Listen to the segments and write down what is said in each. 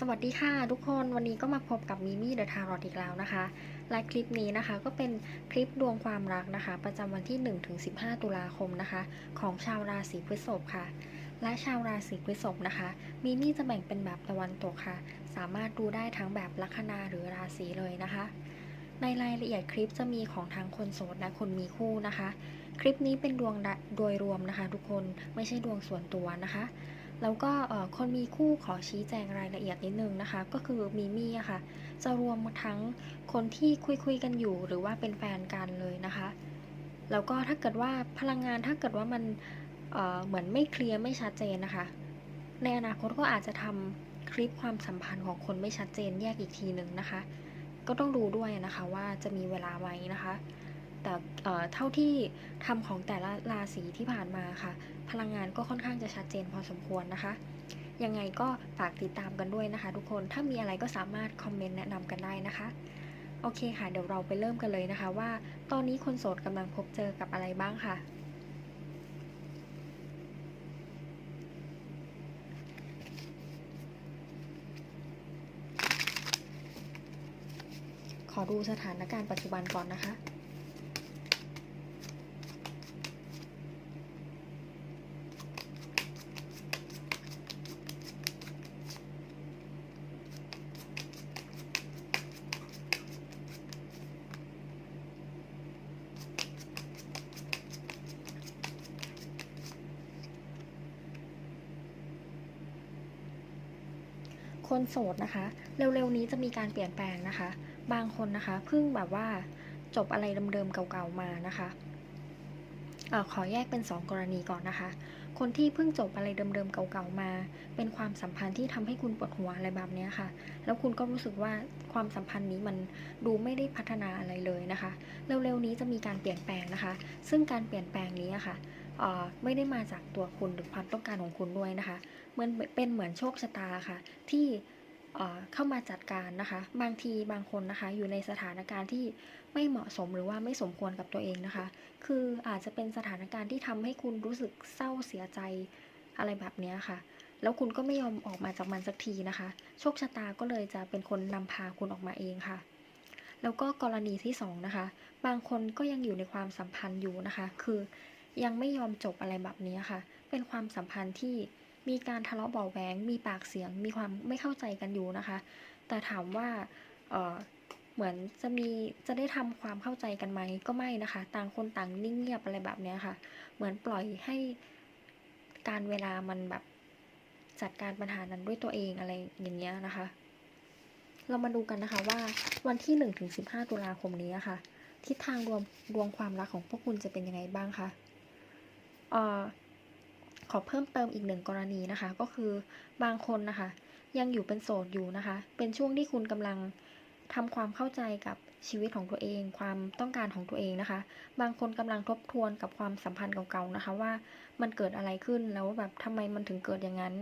สวัสดีค่ะทุกคนวันนี้ก็มาพบกับมิมี่เดอะทารอตอีกแล้วนะคะ และคลิปนี้นะคะก็เป็นคลิปดวงความรักนะคะ ประจำวันที่ 1-15 ตุลาคมนะคะ ของชาวราศีพฤษภค่ะ และชาวราศีพฤษภนะคะมิมี่จะแบ่งเป็นแบบตะวันตกค่ะ สามารถดูได้ทั้งแบบลัคนาหรือราศีเลยนะคะ ในรายละเอียดคลิปจะมีของทั้งคนโสดและคนมีคู่นะคะ คลิปนี้เป็นดวงโดยรวมนะคะ ทุกคนไม่ใช่ดวงส่วนตัวนะคะ แล้วก็คนมีคู่ขอชี้แจงรายละเอียดนิดนึงนะคะ ก็คือมีมี่ค่ะ จะรวมทั้งคนที่คุยคุยกันอยู่ หรือว่าเป็นแฟนกันเลยนะคะ แล้วก็ถ้าเกิดว่าพลังงานถ้าเกิดว่ามันเเหมือนไม่เคลียร์ไม่ชัดเจนนะคะ ในอนาคตก็อาจจะทำคลิปความสัมพันธ์ของคนไม่ชัดเจนแยกอีกทีหนึ่งนะคะ ก็ต้องดูด้วยนะคะว่าจะมีเวลาไหมนะคะ แต่เท่าที่ทำของแต่ละราศีที่ผ่านมาค่ะ พลังงานก็ค่อนข้างจะชัดเจนพอสมควรนะคะ ยังไงก็ฝากติดตามกันด้วยนะคะ ทุกคนถ้ามีอะไรก็สามารถคอมเมนต์แนะนำกันได้นะคะโอเคค่ะ เดี๋ยวเราไปเริ่มกันเลยนะคะว่า ตอนนี้คนโสดกำลังพบเจอกับอะไรบ้างค่ะ ขอดูสถานการณ์ปัจจุบันก่อนนะคะ คนโสดนะคะ เร็วๆนี้จะมีการเปลี่ยนแปลงนะคะ บางคนนะคะเพิ่งแบบว่าจบอะไรเดิมๆเก่าๆมานะคะออขอแยกเป็น 2 กรณีก่อนนะคะ คนที่เพิ่งจบอะไรเดิมๆเก่าๆมา เป็นความสัมพันธ์ที่ทำให้คุณปวดหัวอะไรแบบนี้ค่ะ แล้วคุณก็รู้สึกว่าความสัมพันธ์นี้มันดูไม่ได้พัฒนาอะไรเลยนะคะ เร็วๆนี้จะมีการเปลี่ยนแปลงนะคะ ซึ่งการเปลี่ยนแปลงนี้ค่ะไม่ได้มาจากตัวคุณหรือความต้องการของคุณด้วยนะคะ เหมือนเป็นเหมือนโชคชะตาค่ะ ที่เข้ามาจัดการนะคะ บางทีบางคนนะคะ อยู่ในสถานการณ์ที่ไม่เหมาะสมหรือว่าไม่สมควรกับตัวเองนะคะ คืออาจจะเป็นสถานการณ์ที่ทำให้คุณรู้สึกเศร้าเสียใจอะไรแบบนี้ค่ะ แล้วคุณก็ไม่ยอมออกมาจากมันสักทีนะคะ โชคชะตาก็เลยจะเป็นคนนำพาคุณออกมาเองค่ะ แล้วก็กรณีที่2นะคะ บางคนก็ยังอยู่ในความสัมพันธ์อยู่นะคะ คือยังไม่ยอมจบอะไรแบบนี้ค่ะ เป็นความสัมพันธ์ที่ มีการทะเลาะเบาแหวงมีปากเสียง มีความไม่เข้าใจกันอยู่นะคะ แต่ถามว่าเเหมือนจะมีจะได้ทำความเข้าใจกันไหมก็ไม่นะคะ ต่างคนต่างนิ่งเงียบอะไรแบบนี้ค่ะ เหมือนปล่อยให้การเวลามันแบบจัดการปัญหานั้นด้วยตัวเองอะไรอย่างเงี้ยนะคะ เรามาดูกันนะคะว่าวันที่1-15ตุลาคมนี้ค่ะ ทิศทางรวมดวงความรักของพวกคุณจะเป็นยังไงบ้างคะเอ่อ ขอเพิ่มเติมอีกหนึ่งกรณีนะคะ ก็คือบางคนนะคะ ยังอยู่เป็นโสดอยู่นะคะ เป็นช่วงที่คุณกำลังทำความเข้าใจกับชีวิตของตัวเอง ความต้องการของตัวเองนะคะ บางคนกำลังทบทวนกับความสัมพันธ์เก่าๆนะคะ ว่ามันเกิดอะไรขึ้นแล้วแบบทำไมมันถึงเกิดอย่างนั้น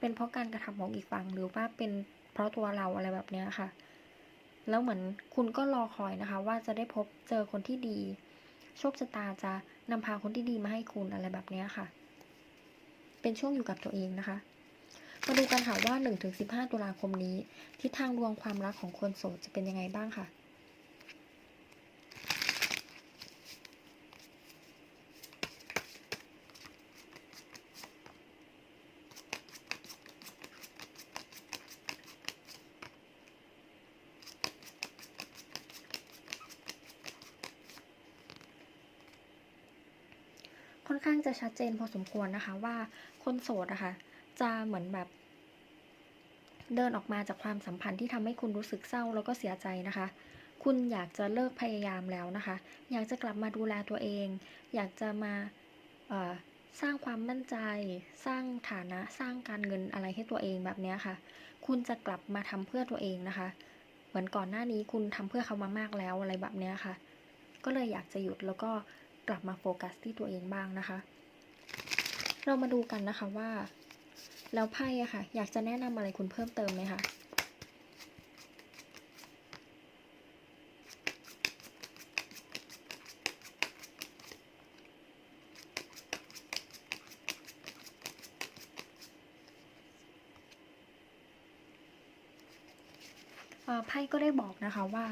เป็นเพราะการกระทำของอีกฝั่งหรือว่าเป็นเพราะตัวเราอะไรแบบนี้ค่ะ แล้วเหมือนคุณก็รอคอยนะคะ ว่าจะได้พบเจอคนที่ดี โชคชะตาจะนำพาคนที่ดีมาให้คุณอะไรแบบนี้ค่ะ เป็นช่วงอยู่กับตัวเองนะคะ มาดูกันค่ะว่า 1-15 ตุลาคมนี้ ทิศทางดวงความรักของคนโสดจะเป็นยังไงบ้างค่ะ ข้างจะชัดเจนพอสมควรนะคะ ว่าคนโสดนะคะจะเหมือนแบบ เดินออกมาจากความสัมพันธ์ที่ทำให้คุณรู้สึกเศร้าแล้วก็เสียใจนะคะ คุณอยากจะเลิกพยายามแล้วนะคะ อยากจะกลับมาดูแลตัวเอง อยากจะมาสร้างความมั่นใจ สร้างฐานะ สร้างการเงินอะไรให้ตัวเองแบบนี้ค่ะ คุณจะกลับมาทำเพื่อตัวเองนะคะ เหมือนก่อนหน้านี้คุณทำเพื่อเขามามากแล้วอะไรแบบนี้ค่ะ ก็เลยอยากจะหยุดแล้วก็ กลับมาโฟกัสที่ตัวเองบ้างนะคะ เรามาดูกันนะคะว่า แล้วไพ่อะค่ะ อยากจะแนะนำอะไรคุณเพิ่มเติมไหมคะไพ่ก็ได้บอกนะคะว่า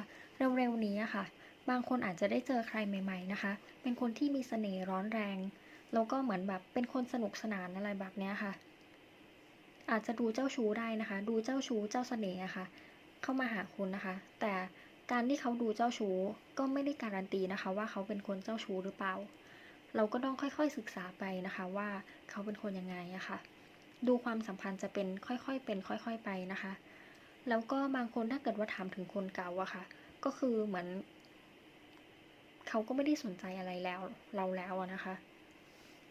เร็วๆนี้อะค่ะ บางคนอาจจะได้เจอใครใหม่ๆนะคะ เป็นคนที่มีเสน่ห์ร้อนแรง แล้วก็เหมือนแบบเป็นคนสนุกสนานอะไรแบบเนี้ยค่ะ อาจจะดูเจ้าชู้ได้นะคะ ดูเจ้าชู้เจ้าเสน่ห์อะค่ะเข้ามาหาคุณนะคะ แต่การที่เขาดูเจ้าชู้ก็ไม่ได้การันตีนะคะ ว่าเขาเป็นคนเจ้าชู้หรือเปล่า เราก็ต้องค่อยๆศึกษาไปนะคะว่าเขาเป็นคนยังไงอะค่ะ ดูความสัมพันธ์จะเป็นค่อยๆเป็น ค่อย ๆไปนะคะ แล้วก็บางคนถ้าเกิดว่าถามถึงคนเก่าอะค่ะ ก็คือเหมือน เขาก็ไม่ได้สนใจอะไรแล้วเราแล้วนะคะ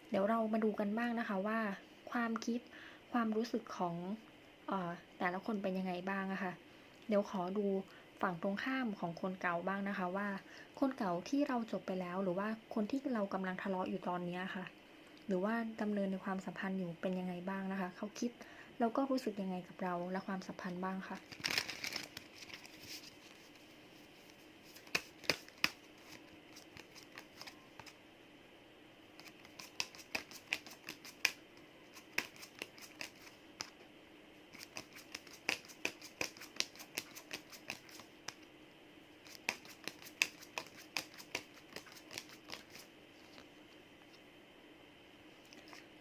เดี๋ยวเรามาดูกันบ้างนะคะว่า ความคิดความรู้สึกของออแต่ละคนเป็นยังไงบ้างะค่ะเดี๋ยวขอดูฝั่งตรงข้ามของคนเก่าบ้างนะคะว่า คนเก่าที่เราจบไปแล้ว หรือว่าคนที่เรากำลังทะเลาะอยู่ตอนนี้ค่ะ หรือว่าดำเนินในความสัมพันธ์อยู่เป็นยังไงบ้างนะคะ เขาคิดแล้วก็รู้สึกยังไงกับเราและความสัมพันธ์บ้างค่ะ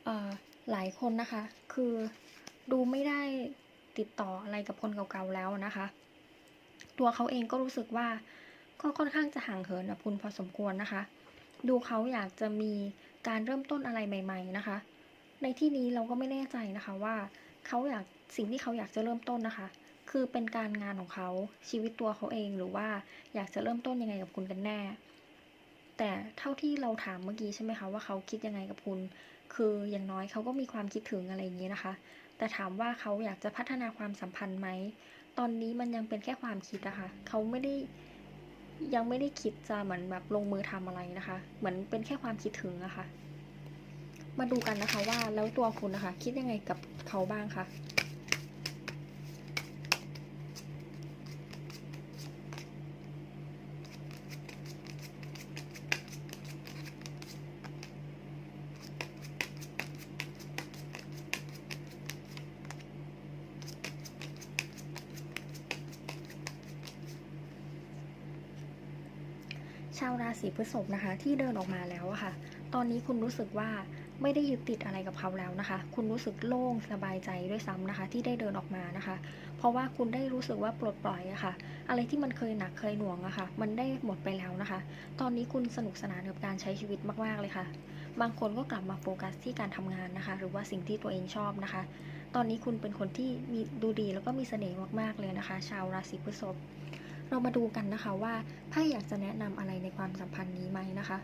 เอ่อ หลายคนนะคะ คือดูไม่ได้ติดต่ออะไรกับคนเก่าๆแล้วนะคะ ตัวเขาเองก็รู้สึกว่าก็ค่อนข้างจะห่างเหินกับคุณพอสมควรนะคะ ดูเขาอยากจะมีการเริ่มต้นอะไรใหม่ ๆนะคะ ในที่นี้เราก็ไม่แน่ใจนะคะว่าเขาอยากสิ่งที่เขาอยากจะเริ่มต้นนะคะ คือเป็นการงานของเขาชีวิตตัวเขาเองหรือว่าอยากจะเริ่มต้นยังไงกับคุณกันแน่ แต่เท่าที่เราถามเมื่อกี้ใช่ไหมคะว่าเขาคิดยังไงกับคุณ คืออย่างน้อยเขาก็มีความคิดถึงอะไรอย่างนี้นะคะ แต่ถามว่าเขาอยากจะพัฒนาความสัมพันธ์ไหม ตอนนี้มันยังเป็นแค่ความคิดนะคะเขาไม่ได้ยังไม่ได้คิดจะเหมือนแบบลงมือทำอะไรนะคะ เหมือนเป็นแค่ความคิดถึงอะคะ่ะมาดูกันนะคะว่าแล้วตัวคุณนะคะ คิดยังไงกับเขาบ้างคะ ชาวราศีพฤษภนะคะ ที่เดินออกมาแล้วอะค่ะ ตอนนี้คุณรู้สึกว่าไม่ได้ยึดติดอะไรกับเขาแล้วนะคะ คุณรู้สึกโล่งสบายใจด้วยซ้ำนะคะ ที่ได้เดินออกมานะคะ เพราะว่าคุณได้รู้สึกว่าปลดปล่อยอะค่ะ อะไรที่มันเคยหนักเคยหน่วงอะค่ะ มันได้หมดไปแล้วนะคะ ตอนนี้คุณสนุกสนานกับการใช้ชีวิตมากๆเลยค่ะ บางคนก็กลับมาโฟกัสที่การทำงานนะคะ หรือว่าสิ่งที่ตัวเองชอบนะคะ ตอนนี้คุณเป็นคนที่มีดูดีแล้วก็มีเสน่ห์มากๆเลยนะคะ ชาวราศีพฤษภ เรามาดูกันนะคะว่าไพ่อยากจะแนะนำอะไรในความสัมพันธ์นี้ไหมนะคะ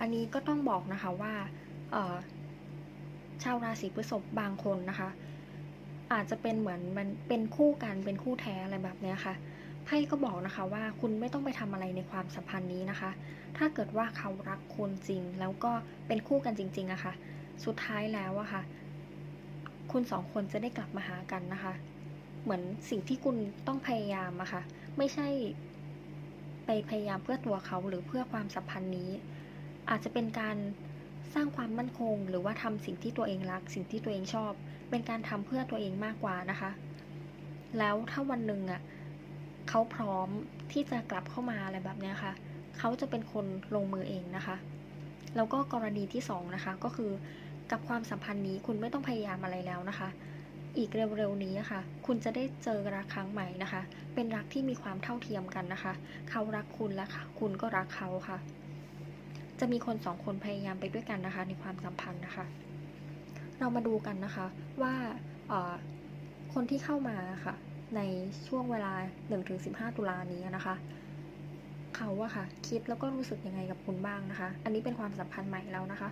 อันนี้ก็ต้องบอกนะคะว่าชาวราศีพฤษภบางคนนะคะ อาจจะเป็นเหมือนมันเป็นคู่กันเป็นคู่แท้อะไรแบบนี้ค่ะไพ่ก็บอกนะคะว่าคุณไม่ต้องไปทำอะไรในความสัมพันธ์นี้นะคะ ถ้าเกิดว่าเขารักคุณจริง แล้วก็เป็นคู่กันจริงๆอะค่ะ สุดท้ายแล้วอะค่ะ คุณสองคนจะได้กลับมาหากันนะคะ เหมือนสิ่งที่คุณต้องพยายามอะค่ะ ไม่ใช่ ไปพยายามเพื่อตัวเขาหรือเพื่อความสัมพันธ์นี้ อาจจะเป็นการสร้างความมั่นคง หรือว่าทำสิ่งที่ตัวเองรัก สิ่งที่ตัวเองชอบ เป็นการทำเพื่อตัวเองมากกว่านะคะ แล้วถ้าวันหนึ่งอะเขาพร้อมที่จะกลับเข้ามาอะไรแบบเนี้ยค่ะ เขาจะเป็นคนลงมือเองนะคะ แล้วก็กรณีที่สองนะคะก็คือกับความสัมพันธ์นี้คุณไม่ต้องพยายามอะไรแล้วนะคะ อีกเร็วๆนี้อะค่ะ คุณจะได้เจอรักครั้งใหม่นะคะ เป็นรักที่มีความเท่าเทียมกันนะคะ เขารักคุณและคุณก็รักเขาค่ะ จะมีคนสองคนพยายามไปด้วยกันนะคะ ในความสัมพันธ์นะคะ เรามาดูกันนะคะว่าคนที่เข้ามาค่ะ ในช่วงเวลา 1-15 ตุลานี้นะคะ เขาอะค่ะ คิดแล้วก็รู้สึกยังไงกับคุณบ้างนะคะ อันนี้เป็นความสัมพันธ์ใหม่แล้วนะคะ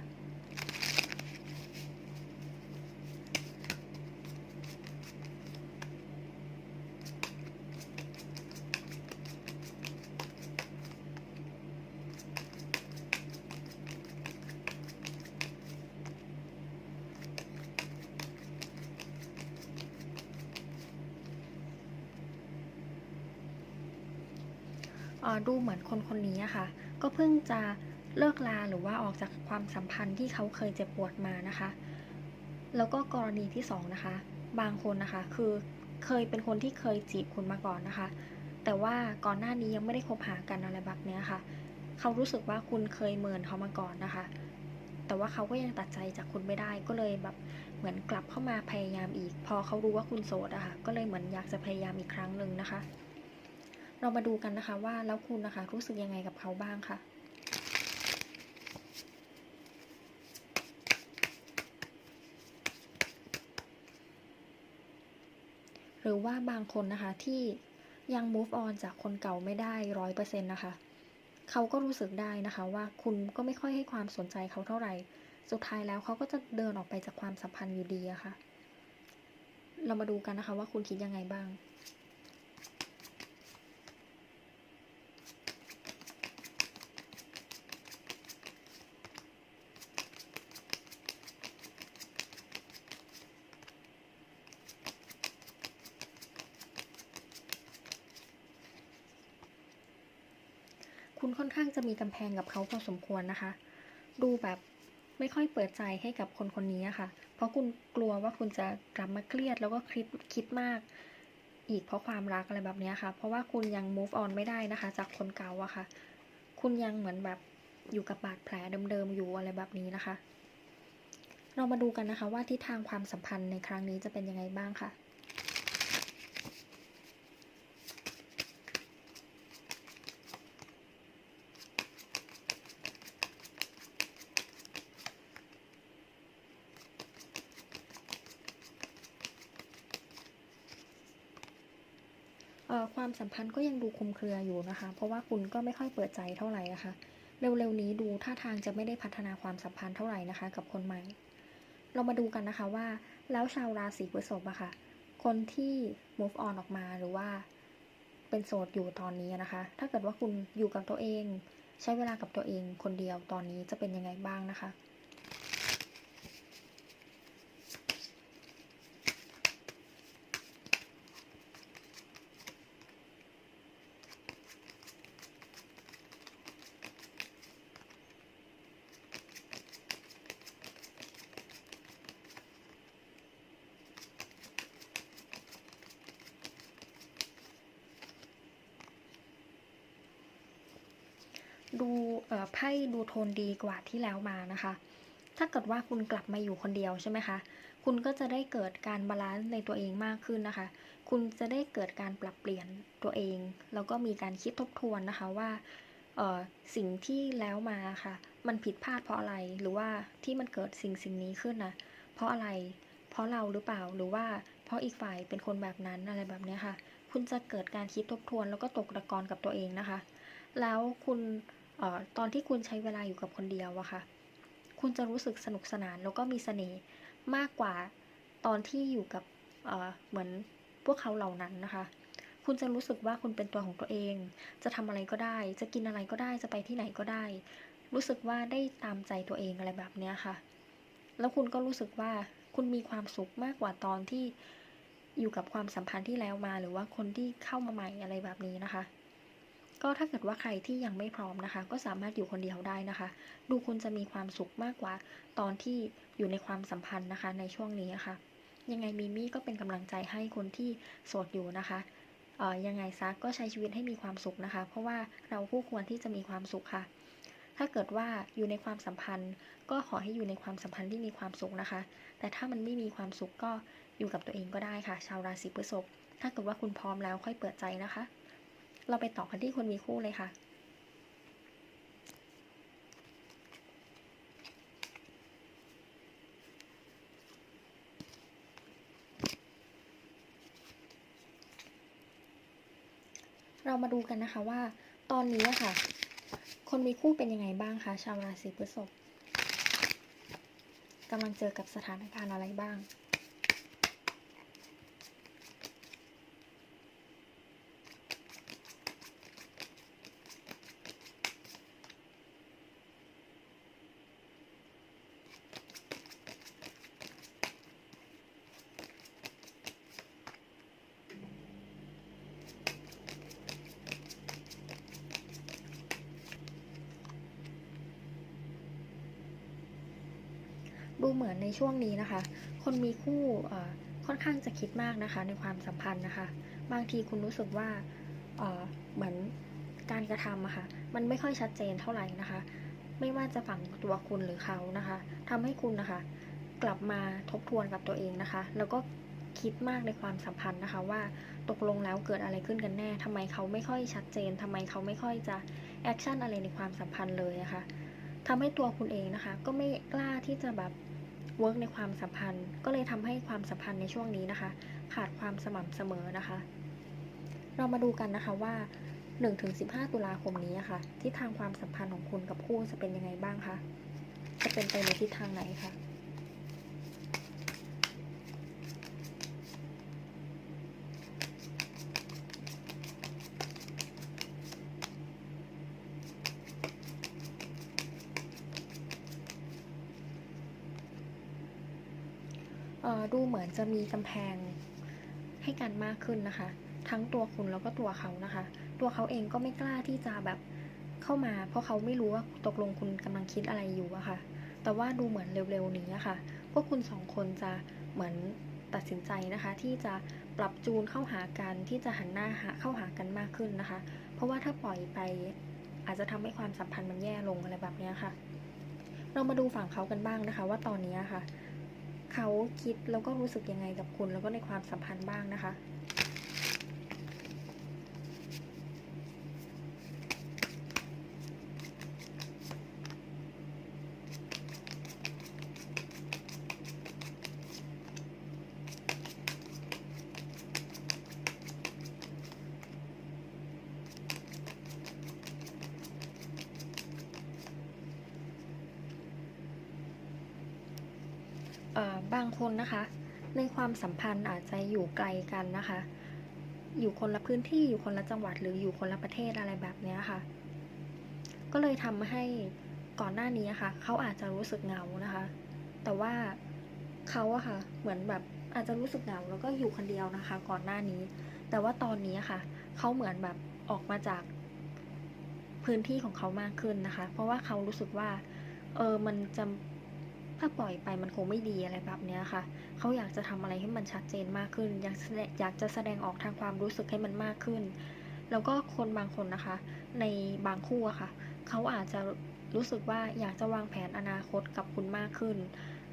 ดูเหมือนคนคนนี้ค่ะ ก็เพิ่งจะเลิกลาหรือว่าออกจากความสัมพันธ์ที่เขาเคยเจ็บปวดมานะคะ แล้วก็กรณีที่สองนะคะ บางคนนะคะ คือเคยเป็นคนที่เคยจีบคุณมาก่อนนะคะ แต่ว่าก่อนหน้านี้ยังไม่ได้คบหากันอะไรแบบนี้ค่ะ เขารู้สึกว่าคุณเคยเมินเขามาก่อนนะคะ แต่ว่าเขาก็ยังตัดใจจากคุณไม่ได้ ก็เลยแบบเหมือนกลับเข้ามาพยายามอีก พอเขารู้ว่าคุณโสดอะค่ะ ก็เลยเหมือนอยากจะพยายามอีกครั้งหนึ่งนะคะ เรามาดูกันนะคะว่าแล้วคุณนะคะรู้สึกยังไงกับเขาบ้างค่ะหรือว่าบางคนนะคะที่ยัง move on จากคนเก่าไม่ได้ร้อยเปอร์เซ็นต์นะคะ เขาก็รู้สึกได้นะคะว่าคุณก็ไม่ค่อยให้ความสนใจเขาเท่าไหร่ สุดท้ายแล้วเขาก็จะเดินออกไปจากความสัมพันธ์อยู่ดีอะค่ะ เรามาดูกันนะคะว่าคุณคิดยังไงบ้าง คุณค่อนข้างจะ มีกำแพงกับเขาพอสมควรนะคะ ดูแบบไม่ค่อยเปิดใจให้กับคนคนนี้ค่ะ เพราะคุณกลัวว่าคุณจะกลับมาเครียดแล้วก็คิดคิดมาก อีกเพราะความรักอะไรแบบนี้ค่ะ เพราะว่าคุณยัง move on ไม่ได้นะคะ จากคนเก่าอะค่ะ คุณยังเหมือนแบบอยู่กับบาดแผลเดิมๆอยู่อะไรแบบนี้นะคะ เรามาดูกันนะคะว่าทิศทางความสัมพันธ์ในครั้งนี้จะเป็นยังไงบ้างค่ะ เอ่อ ความสัมพันธ์ก็ยังดูคุมเครืออยู่นะคะ เพราะว่าคุณก็ไม่ค่อยเปิดใจเท่าไหร่นะคะ เร็วๆนี้ดูท่าทางจะไม่ได้พัฒนาความสัมพันธ์เท่าไหร่นะคะ กับคนใหม่ เรามาดูกันนะคะว่า แล้วชาวราศีพฤษภอะค่ะ คนที่ move on ออกมาหรือว่าเป็นโสดอยู่ตอนนี้นะคะ ถ้าเกิดว่าคุณอยู่กับตัวเอง ใช้เวลากับตัวเองคนเดียวตอนนี้จะเป็นยังไงบ้างนะคะ ดูเอ่อไพ่ดูโทนดี กว่าที่แล้วมานะคะ ถ้าเกิดว่าคุณกลับมาอยู่คนเดียวใช่ไหมคะ คุณก็จะได้เกิดการบาลานซ์ในตัวเองมากขึ้นนะคะ คุณจะได้เกิดการปรับเปลี่ยนตัวเอง แล้วก็มีการคิดทบทวนนะคะว่าสิ่งที่แล้วมาค่ะ มันผิดพลาดเพราะอะไร หรือว่าที่มันเกิดสิ่งสิ่งนี้ขึ้นนะเพราะอะไร เพราะเราหรือเปล่า หรือว่าเพราะอีกฝ่ายเป็นคนแบบนั้นอะไรแบบนี้ค่ะ คุณจะเกิดการคิดทบทวน แล้วก็ตกตะกอนกับตัวเองนะคะ แล้วคุณ ออตอนที่คุณใช้เวลาอยู่กับคนเดียวอะค่ะ คุณจะรู้สึกสนุกสนานแล้วก็มีเสน่ห์มากกว่าตอนที่อยู่กับเเหมือนพวกเขาเหล่านั้นนะคะ คุณจะรู้สึกว่าคุณเป็นตัวของตัวเอง จะทำอะไรก็ได้ จะกินอะไรก็ได้ จะไปที่ไหนก็ได้ รู้สึกว่าได้ตามใจตัวเองอะไรแบบเนี้ยค่ะ แล้วคุณก็รู้สึกว่าคุณมีความสุขมากกว่าตอนที่อยู่กับความสัมพันธ์ที่แล้วมา หรือว่าคนที่เข้ามาใหม่อะไรแบบนี้นะคะ ก็ถ้าเกิดว่าใครที่ยังไม่พร้อมนะคะ ก็สามารถอยู่คนเดียวได้นะคะ ดูคุณจะมีความสุขมากกว่าตอนที่อยู่ในความสัมพันธ์นะคะ ในช่วงนี้ค่ะ ยังไงมิมี่ก็เป็นกำลังใจให้คนที่โสดอยู่นะคะเอ่อยังไงซะก็ใช้ชีวิตให้มีความสุขนะคะ เพราะว่าเราคู่ควรที่จะมีความสุขค่ะ ถ้าเกิดว่าอยู่ในความสัมพันธ์ ก็ขอให้อยู่ในความสัมพันธ์ที่มีความสุขนะคะ แต่ถ้ามันไม่มีความสุขก็อยู่กับตัวเองก็ได้ค่ะ ชาวราศีพฤษภถ้าเกิดว่าคุณพร้อมแล้วค่อยเปิดใจนะคะ เราไปต่อกันที่คนมีคู่เลยค่ะ เรามาดูกันนะคะว่า ตอนนี้ค่ะ คนมีคู่เป็นยังไงบ้างคะชาวราศีพฤษภกำลังเจอกับสถานการณ์อะไรบ้าง ในช่วงนี้นะคะ คนมีคู่ค่อนข้างจะคิดมากนะคะในความสัมพันธ์นะคะ บางทีคุณรู้สึกว่าเหมือนการกระทำอะค่ะมันไม่ค่อยชัดเจนเท่าไหร่นะคะ ไม่ว่าจะฝั่งตัวคุณหรือเขานะคะทำให้คุณนะคะ กลับมาทบทวนกับตัวเองนะคะ แล้วก็คิดมากในความสัมพันธ์นะคะ ว่าตกลงแล้วเกิดอะไรขึ้นกันแน่ทำไมเขาไม่ค่อยชัดเจนทำไมเขาไม่ค่อยจะแอคชั่นอะไรในความสัมพันธ์เลยนะคะทำให้ตัวคุณเองนะคะ ก็ไม่กล้าที่จะแบบ เวิร์กในความสัมพันธ์ ก็เลยทำให้ความสัมพันธ์ในช่วงนี้นะคะ ขาดความสม่ำเสมอนะคะ เรามาดูกันนะคะว่า 1-15 ตุลาคมนี้อะค่ะทิศทางความสัมพันธ์ของคุณกับคู่จะเป็นยังไงบ้างคะจะเป็นไปในทิศทางไหนคะ ดูเหมือนจะมีกำแพงให้กันมากขึ้นนะคะ ทั้งตัวคุณแล้วก็ตัวเขานะคะ ตัวเขาเองก็ไม่กล้าที่จะแบบเข้ามา เพราะเขาไม่รู้ว่าตกลงคุณกำลังคิดอะไรอยู่อะค่ะ แต่ว่าดูเหมือนเร็วๆนี้อะค่ะ พวกคุณสองคนจะเหมือนตัดสินใจนะคะ ที่จะปรับจูนเข้าหากันที่จะหันหน้าหาเข้าหากันมากขึ้นนะคะ เพราะว่าถ้าปล่อยไปอาจจะทำให้ความสัมพันธ์มันแย่ลงอะไรแบบนี้ค่ะ เรามาดูฝั่งเขากันบ้างนะคะ ว่าตอนนี้ค่ะ เขาคิดแล้วก็รู้สึกยังไงกับคุณ แล้วก็ในความสัมพันธ์บ้างนะคะ บางคนนะคะ ในความสัมพันธ์อาจจะอยู่ไกลกันนะคะ อยู่คนละพื้นที่อยู่คนละจังหวัดหรืออยู่คนละประเทศอะไรแบบนี้ค่ะ ก็เลยทำให้ก่อนหน้านี้อะค่ะ เขาอาจจะรู้สึกเหงานะคะ แต่ว่าเขาอะค่ะ เหมือนแบบอาจจะรู้สึกเหงาแล้วก็อยู่คนเดียวนะคะ ก่อนหน้านี้ แต่ว่าตอนนี้อะค่ะ เขาเหมือนแบบออกมาจากพื้นที่ของเขามากขึ้นนะคะ เพราะว่าเขารู้สึกว่า เออ มันจะ ถ้าปล่อยไปมันคงไม่ดีอะไรแบบเนี้ยค่ะ เขาอยากจะทำอะไรให้มันชัดเจนมากขึ้น อยากแสดงอยากจะแสดงออกทางความรู้สึกให้มันมากขึ้น แล้วก็คนบางคนนะคะ ในบางคู่อะค่ะ เขาอาจจะรู้สึกว่าอยากจะวางแผนอนาคตกับคุณมากขึ้น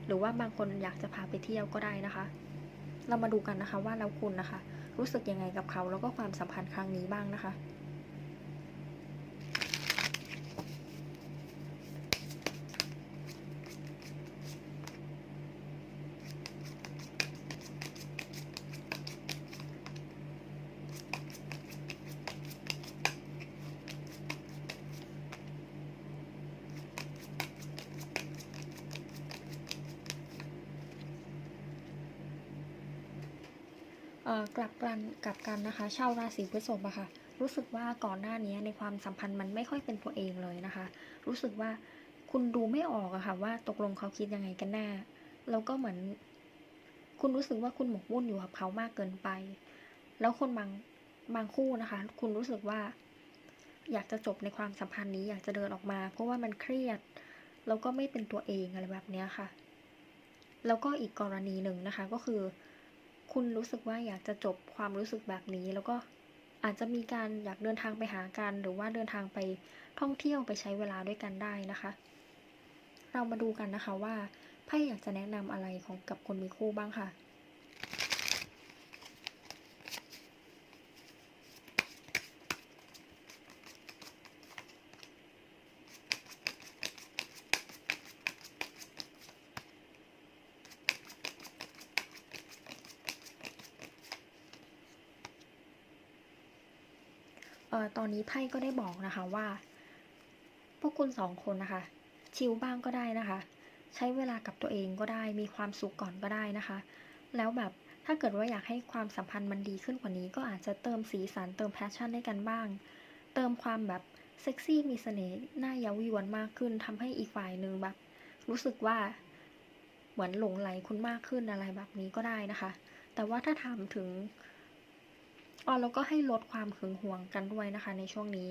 หรือว่าบางคนอยากจะพาไปเที่ยวก็ได้นะคะ เรามาดูกันนะคะว่าแล้วคุณนะคะ รู้สึกยังไงกับเขาแล้วก็ความสัมพันธ์ครั้งนี้บ้างนะคะ กลับกันกลับกันนะคะ ชาวราศีพฤษภอะค่ะ รู้สึกว่าก่อนหน้านี้ในความสัมพันธ์มันไม่ค่อยเป็นตัวเองเลยนะคะ รู้สึกว่าคุณดูไม่ออกอะค่ะว่าตกลงเขาคิดยังไงกันแน่แล้วก็เหมือน คุณรู้สึกว่าคุณหมกมุ่นอยู่กับเขามากเกินไป แล้วคนบางบางคู่นะคะ คุณรู้สึกว่า อยากจะจบในความสัมพันธ์นี้อยากจะเดินออกมา เพราะว่ามันเครียด แล้วก็ไม่เป็นตัวเองอะไรแบบเนี้ยค่ะ แล้วก็อีกกรณีหนึ่งนะคะ ก็คือ คุณรู้สึกว่าอยากจะจบความรู้สึกแบบนี้ แล้วก็อาจจะมีการอยากเดินทางไปหากัน หรือว่าเดินทางไปท่องเที่ยวไปใช้เวลาด้วยกันได้นะคะ เรามาดูกันนะคะว่าไพ่อยากจะแนะนำอะไรของกับคนมีคู่บ้างค่ะ อ่อตอนนี้ไพ่ก็ได้บอกนะคะว่า พวกคุณสองคนนะคะ ชิลบ้างก็ได้นะคะ ใช้เวลากับตัวเองก็ได้ มีความสุขก่อนก็ได้นะคะ แล้วแบบถ้าเกิดว่าอยากให้ความสัมพันธ์มันดีขึ้นกว่านี้ ก็อาจจะเติมสีสันเติมแพชชั่นให้กันบ้าง เติมความแบบเซ็กซี่มีเสน่ห์น่าเย้ายวนมากขึ้นทำให้อีกฝ่ายหนึ่งแบบ รู้สึกว่าเหมือนหลงไหลคุณมากขึ้นอะไรแบบนี้ก็ได้นะคะ แต่ว่าถ้าถามถึง อ๋อแล้วก็ให้ลดความหึงหวงกันด้วยนะคะ ในช่วงนี้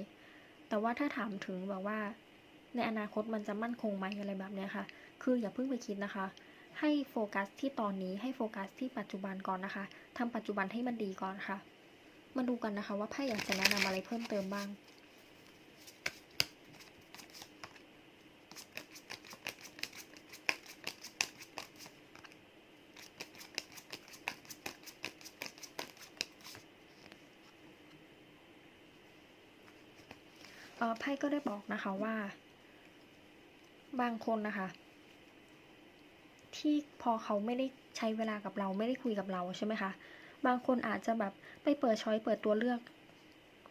แต่ว่าถ้าถามถึงแบบว่า ในอนาคตมันจะมั่นคงไหมอะไรแบบเนี้ยค่ะ คืออย่าเพิ่งไปคิดนะคะ ให้โฟกัสที่ตอนนี้ให้โฟกัสที่ปัจจุบันก่อนนะคะทำปัจจุบันให้มันดีก่อนค่ะ มาดูกันนะคะว่าไพ่อยากจะแนะนำอะไรเพิ่มเติมบ้าง ไพ่ก็ได้บอกนะคะว่า บางคนนะคะ ที่พอเขาไม่ได้ใช้เวลากับเราไม่ได้คุยกับเราใช่ไหมคะ บางคนอาจจะแบบไปเปิดช้อยเปิดตัวเลือก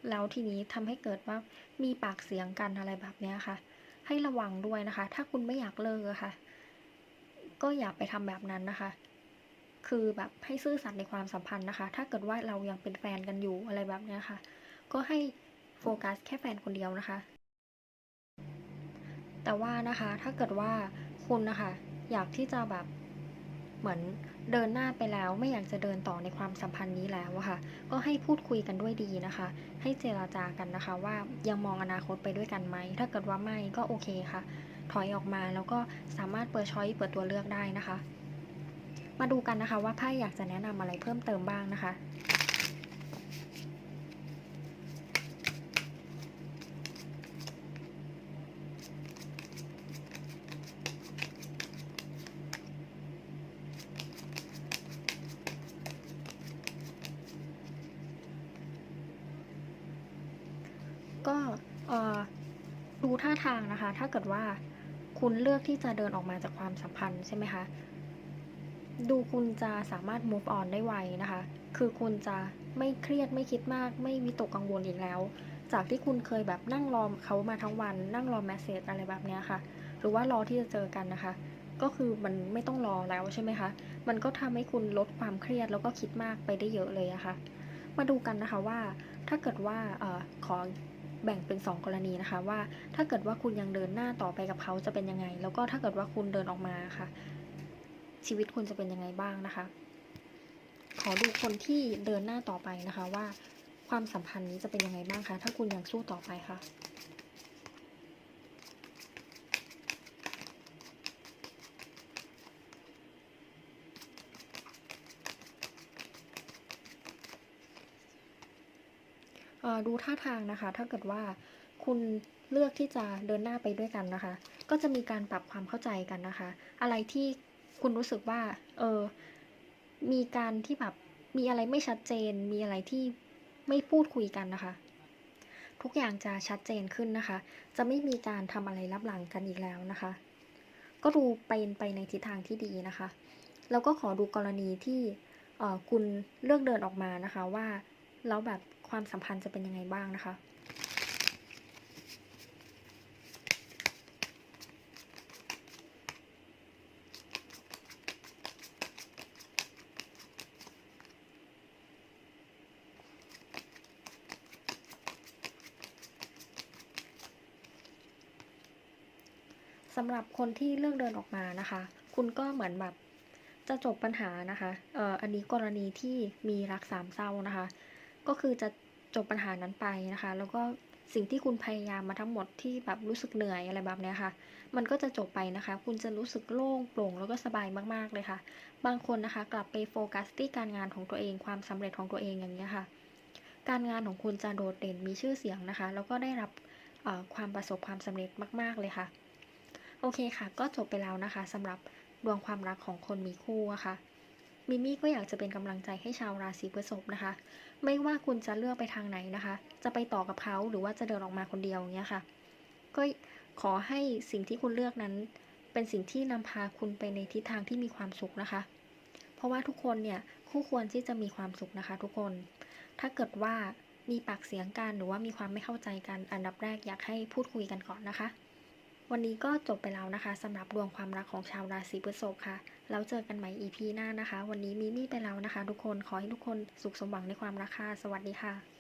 แล้วทีนี้ทำให้เกิดว่ามีปากเสียงกันอะไรแบบนี้ค่ะ ให้ระวังด้วยนะคะ ถ้าคุณไม่อยากเลิกอะค่ะ ก็อย่าไปทำแบบนั้นนะคะคือแบบให้ซื่อสัตย์ในความสัมพันธ์นะคะ ถ้าเกิดว่าเรายังเป็นแฟนกันอยู่อะไรแบบนี้ค่ะ ก็ให้ โฟกัสแค่แฟนคนเดียวนะคะ แต่ว่านะคะถ้าเกิดว่าคุณนะคะ อยากที่จะแบบเหมือนเดินหน้าไปแล้วไม่อยากจะเดินต่อในความสัมพันธ์นี้แล้วอะค่ะ ก็ให้พูดคุยกันด้วยดีนะคะ ให้เจราจากันนะคะ ว่ายังมองอนาคตไปด้วยกันไหม ถ้าเกิดว่าไม่ก็โอเคค่ะ ถอยออกมาแล้วก็สามารถเปิดช้อยเปิดตัวเลือกได้นะคะ มาดูกันนะคะว่าไพ่อยากจะแนะนำอะไรเพิ่มเติมบ้างนะคะ ก็ดูท่าทางนะคะ ถ้าเกิดว่าคุณเลือกที่จะเดินออกมาจากความสัมพันธ์ใช่ไหมคะ ดูคุณจะสามารถ move on ได้ไวนะคะ คือคุณจะไม่เครียดไม่คิดมาก ไม่วิตกกังวลอีกแล้ว จากที่คุณเคยแบบนั่งรอเขามาทั้งวัน นั่งรอแมสเซจอะไรแบบนี้ค่ะ หรือว่ารอที่จะเจอกันนะคะ ก็คือมันไม่ต้องรอแล้วใช่ไหมคะ มันก็ทำให้คุณลดความเครียดแล้วก็คิดมากไปได้เยอะเลยอะค่ะ มาดูกันนะคะว่าถ้าเกิดว่าออขอ แบ่งเป็น 2 กรณีนะคะ ว่าถ้าเกิดว่าคุณยังเดินหน้าต่อไปกับเขาจะเป็นยังไง แล้วก็ถ้าเกิดว่าคุณเดินออกมาค่ะ ชีวิตคุณจะเป็นยังไงบ้างนะคะ ขอดูคนที่เดินหน้าต่อไปนะคะว่าความสัมพันธ์นี้จะเป็นยังไงบ้างคะถ้าคุณยังสู้ต่อไปค่ะ ดูท่าทางนะคะ ถ้าเกิดว่าคุณเลือกที่จะเดินหน้าไปด้วยกันนะคะ ก็จะมีการปรับความเข้าใจกันนะคะ อะไรที่คุณรู้สึกว่า เออ มีการที่แบบ มีอะไรไม่ชัดเจน มีอะไรที่ไม่พูดคุยกันนะคะ ทุกอย่างจะชัดเจนขึ้นนะคะ จะไม่มีการทำอะไรลับหลังกันอีกแล้วนะคะ ก็ดูเป็นไปในทิศทางที่ดีนะคะ แล้วก็ขอดูกรณีที่คุณเลือกเดินออกมานะคะว่าแล้วแบบ ความสัมพันธ์จะเป็นยังไงบ้างนะคะ สำหรับคนที่เลือกเดินออกมานะคะ คุณก็เหมือนแบบจะจบปัญหานะคะ เอ่อ อันนี้กรณีที่มีรักสามเศร้านะคะ ก็คือจะ จบปัญหานั้นไปนะคะ แล้วก็สิ่งที่คุณพยายามมาทั้งหมดที่แบบรู้สึกเหนื่อยอะไรแบบเนี้ยค่ะ มันก็จะจบไปนะคะ คุณจะรู้สึกโล่งโปร่งแล้วก็สบายมากๆเลยค่ะ บางคนนะคะ กลับไปโฟกัสที่การงานของตัวเองความสำเร็จของตัวเองอย่างเงี้ยค่ะ การงานของคุณจะโดดเด่นมีชื่อเสียงนะคะ แล้วก็ได้รับความประสบความสำเร็จมาก ๆเลยค่ะ โอเคค่ะ ก็จบไปแล้วนะคะสำหรับดวงความรักของคนมีคู่อะค่ะ มิมี่ก็อยากจะเป็นกำลังใจให้ชาวราศีพฤษภนะคะ ไม่ว่าคุณจะเลือกไปทางไหนนะคะ จะไปต่อกับเขาหรือว่าจะเดินออกมาคนเดียวอย่างเงี้ยค่ะ ก็ขอให้สิ่งที่คุณเลือกนั้น เป็นสิ่งที่นำพาคุณไปในทิศทางที่มีความสุขนะคะ เพราะว่าทุกคนเนี่ยคู่ควรที่จะมีความสุขนะคะ ทุกคน ถ้าเกิดว่ามีปากเสียงกันหรือว่ามีความไม่เข้าใจกันอันดับแรกอยากให้พูดคุยกันก่อนนะคะ วันนี้ก็จบไปแล้วนะคะสำหรับดวงความรักของชาวราศีพฤษภค่ะ แล้วเจอกันใหม่ EP หน้านะคะ วันนี้มีมี่ไปแล้วนะคะ ทุกคนขอให้ทุกคนสุขสมหวังในความรักค่ะ สวัสดีค่ะ